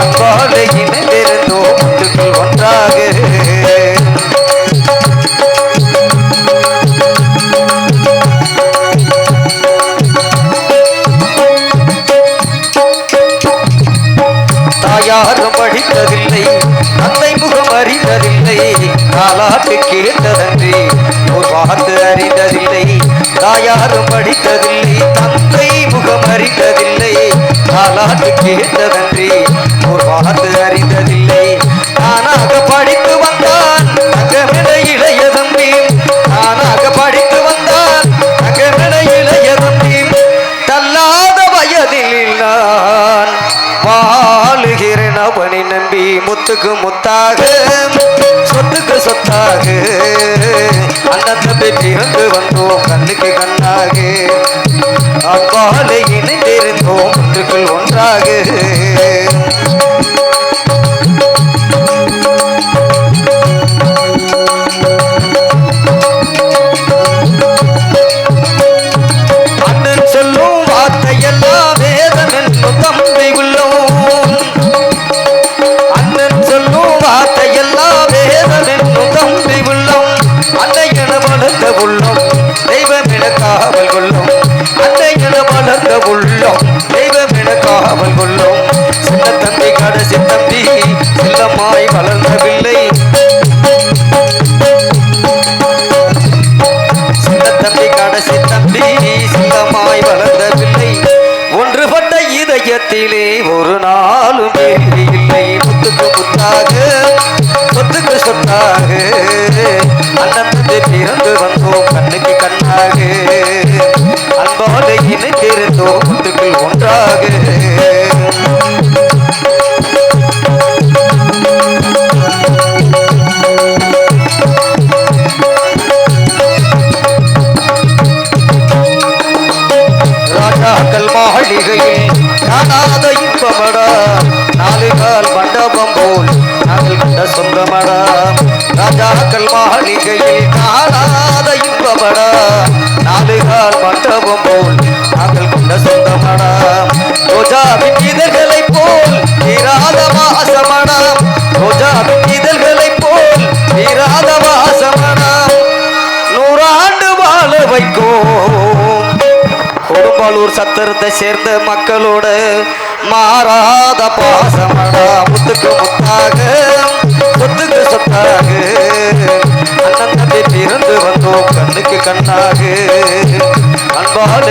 வான்பாதை இணைந்திருந்தோ முட்டுகள் ஒன்றாக தாயாரும் படித்ததில்லை தந்தை முகம் அறிந்ததில்லை காலாட்டு கேட்டதன்றி ஒரு வார்த்தை அறிந்ததில்லை தாயாரும் படித்ததில்லை தந்தை முகம் அறிந்ததில்லை. தாலாட்டு கேட்டதன்றி ஒரு பார்த்து அறிந்ததில்லை. நானாக படித்து வந்தான் தங்கமிட இளைய தம்பி நானாக படித்து வந்தான் தங்கமிட இளைய தம்பி தள்ளாத வயதில் நான் வாழுகிறேன் அவனை நம்பி முத்துக்கு முத்தாக சொத்துக்கு சொத்தாக. அண்ணன் தம்பி பிறந்து வந்தோம் கண்ணுக்கு கண்ணாக. ஒன்றாக இதயத்திலே ஒரு நாளும் வேலி இல்லை. முத்துக்கு முத்தாக சொத்துக்கு சொத்தாக. அண்ணன் பிறந்து வந்தோம் கண்ணுக்கு கண்ணாக. அன்போட இணைந்திருந்தோம் முத்துக்குள் ஒன்றாக. மாளிகையில் காணாத இன்பமடா நாலு கால் மண்டபம் போல் நாங்கள் கண்ட சொந்தமடா. ராஜாக்கள் மாளிகையில் காணாத கொடும்பாலூர் சத்திரத்தை சேர்ந்த மக்களோட மாறாத பாசமடா. முத்துக்கு முத்தாக முத்துக்கு சொத்தாக. அண்ணன் தம்பி பிறந்து வந்தோம் கண்ணுக்கு கண்ணாக. அன்பால